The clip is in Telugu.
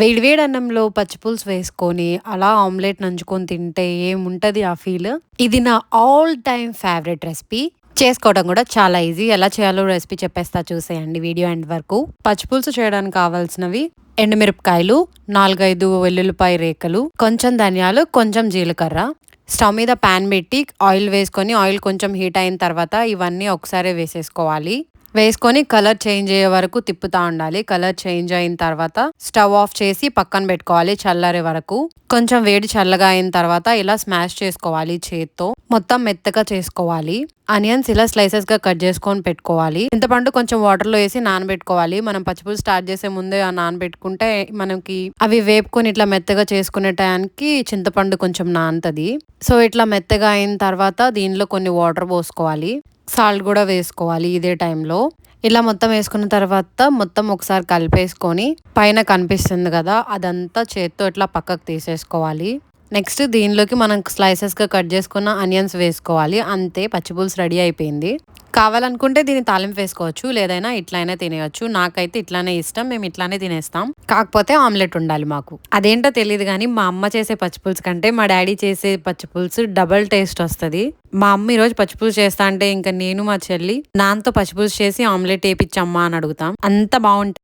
వేడివేడి అన్నంలో పచ్చిపులుసు వేసుకొని అలా ఆమ్లెట్ నంచుకొని తింటే ఏముంటది ఆ ఫీల్ ఇది నా ఆల్ టైమ్ ఫేవరెట్ రెసిపీ చేసుకోవడం కూడా చాలా ఈజీ ఎలా చేయాలో రెసిపీ చెప్పేస్తా చూసేయండి వీడియో ఎండ్ వరకు. పచ్చిపులుసు చేయడానికి కావాల్సినవి ఎండుమిరపకాయలు నాలుగైదు వెల్లుల్లిపాయ రేకలు కొంచెం ధనియాలు కొంచెం జీలకర్ర. స్టవ్ మీద ప్యాన్ పెట్టి ఆయిల్ వేసుకొని ఆయిల్ కొంచెం హీట్ అయిన తర్వాత ఇవన్నీ ఒకసారి వేసేసుకోవాలి. వేసుకొని కలర్ చేంజ్ అయ్యే వరకు తిప్పుతా ఉండాలి. కలర్ చేంజ్ అయిన తర్వాత స్టవ్ ఆఫ్ చేసి పక్కన పెట్టుకోవాలి చల్లరే వరకు. కొంచెం వేడి చల్లగా అయిన తర్వాత ఇలా స్మాష్ చేసుకోవాలి చేత్తో. మొత్తం మెత్తగా చేసుకోవాలి. ఆనియన్స్ ఇలా స్లైసెస్గా కట్ చేసుకొని పెట్టుకోవాలి. చింతపండు కొంచెం వాటర్లో వేసి నానబెట్టుకోవాలి. మనం పచ్చిపులుసు స్టార్ట్ చేసే ముందే నానబెట్టుకుంటే మనకి అవి వేపుకొని ఇట్లా మెత్తగా చేసుకునే టయానికి చింతపండు కొంచెం నానుతుంది. సో ఇట్లా మెత్తగా అయిన తర్వాత దీనిలో కొన్ని వాటర్ పోసుకోవాలి. సాల్ట్ కూడా వేసుకోవాలి ఇదే టైంలో. ఇలా మొత్తం వేసుకున్న తర్వాత మొత్తం ఒకసారి కలిపేసుకొని పైన కనిపిస్తుంది కదా అదంతా చేత్తో ఇట్లా పక్కకు తీసేసుకోవాలి. నెక్స్ట్ దీనిలోకి మనం స్లైసెస్గా కట్ చేసుకున్న ఆనియన్స్ వేసుకోవాలి. అంతే పచ్చిపులుసు రెడీ అయిపోయింది. కావాలనుకుంటే దీన్ని తాలింపు వేసుకోవచ్చు లేదైనా ఇట్లయినా తినేయచ్చు. నాకైతే ఇట్లానే ఇష్టం మేము ఇట్లానే తినేస్తాం. కాకపోతే ఆమ్లెట్ ఉండాలి మాకు. అదేంటో తెలియదు కానీ మా అమ్మ చేసే పచ్చిపులుసు కంటే మా డాడీ చేసే పచ్చిపులుసు డబల్ టేస్ట్ వస్తుంది. మా అమ్మ ఈరోజు పచ్చిపులుసు చేస్తా అంటే ఇంకా నేను మా చెల్లి నాన్నతో పచ్చిపులుసు చేసి ఆమ్లెట్ వేపించమ్మా అని అడుగుతాం. అంత బాగుంటుంది.